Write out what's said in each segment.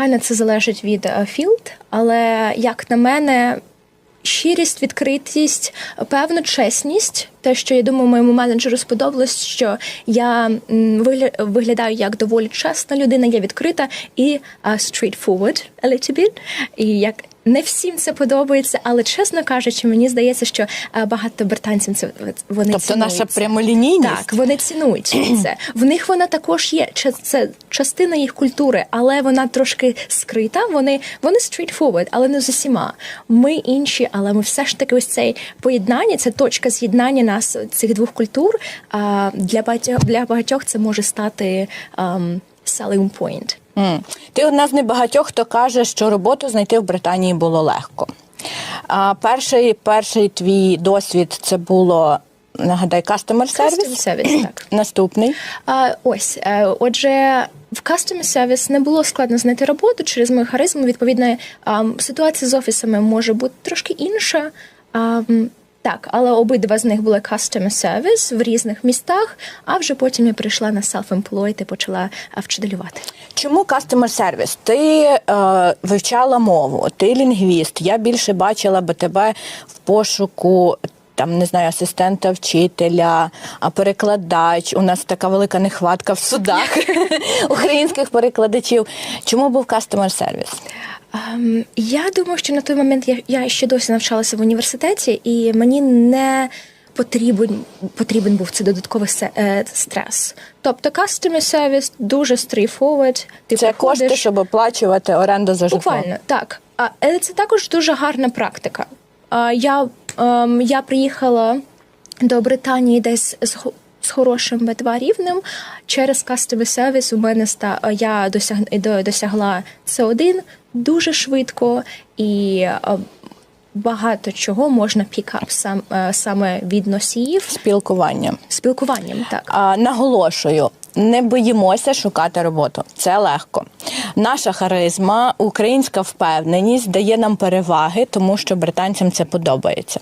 звичайно, це залежить від е, філд, але як на мене. Щирість, відкритість, певна чесність. Те, що я думаю, моєму менеджеру сподобалось, що я виглядаю як доволі чесна людина, я відкрита і uh, straightforward a little bit. І як не всім це подобається, але чесно кажучи, мені здається, що багато британців це вони Тобто цінують наша прямолінійність. Так, вони цінують це. В них вона також є. Це частина їх культури, але вона трошки скрита. Вони вони straightforward, але не з усіма. Ми інші, але ми все ж таки ось цей поєднання, це точка з'єднання нас цих двох культур. Для багатьох для багатьох це може стати um, selling point. М. Ти одна з небагатьох, хто каже, що роботу знайти в Британії було легко. А перший, перший твій досвід це було, нагадай, Customer service. service, так. Наступний. А, ось, е, отже, в Customer Service не було складно знайти роботу через мою харизму. Відповідно, ам, ситуація з офісами може бути трошки інша. Так, але обидва з них були Customer Service в різних містах, а вже потім я прийшла на self-employed і почала вчителювати. Чому customer service? Ти е, вивчала мову, ти лінгвіст. Я більше бачила би тебе в пошуку. Там не знаю, асистента вчителя, а перекладач. У нас така велика нехватка в судах українських перекладачів. Чому був customer service? Ем, я думаю, що на той момент я, я ще досі навчалася в університеті, і мені не потрібен, потрібен був цей додатковий се- е, стрес. Тобто customer service дуже straightforward. Ти Це приходиш- кошти, щоб оплачувати оренду за житло. Буквально так. А але це також дуже гарна практика. А, я, ем, я приїхала до Британії десь з, з хорошим B2 рівнем. Через кастовий сервіс у мене ста я досяг до- досягла C1 дуже швидко і. е, Багато чого можна пікап сам е, саме від носіїв спілкуванням. спілкуванням. Так А, наголошую, не боїмося шукати роботу. Це легко. Наша харизма, українська впевненість дає нам переваги, тому що британцям це подобається.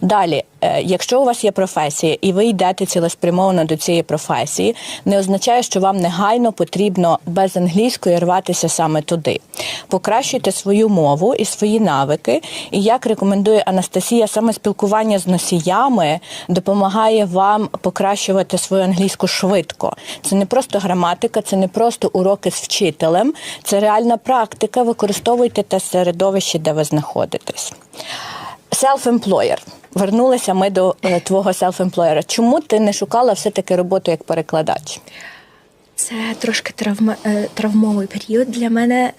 Далі, е, якщо у вас є професія і ви йдете цілеспрямовано до цієї професії, не означає, що вам негайно потрібно без англійської рватися саме туди. Покращуйте свою мову і свої навики. І як рекомендує Анастасія, саме спілкування з носіями допомагає вам покращувати свою англійську швидко. Це не просто граматика, це не просто уроки з вчителем, це реальна практика. Використовуйте те середовище, де ви знаходитесь. Self-employer. Вернулися ми до е, твого self-employer. Чому ти не шукала все-таки роботу як перекладач? Це трошки травма, е, травмовий період для мене.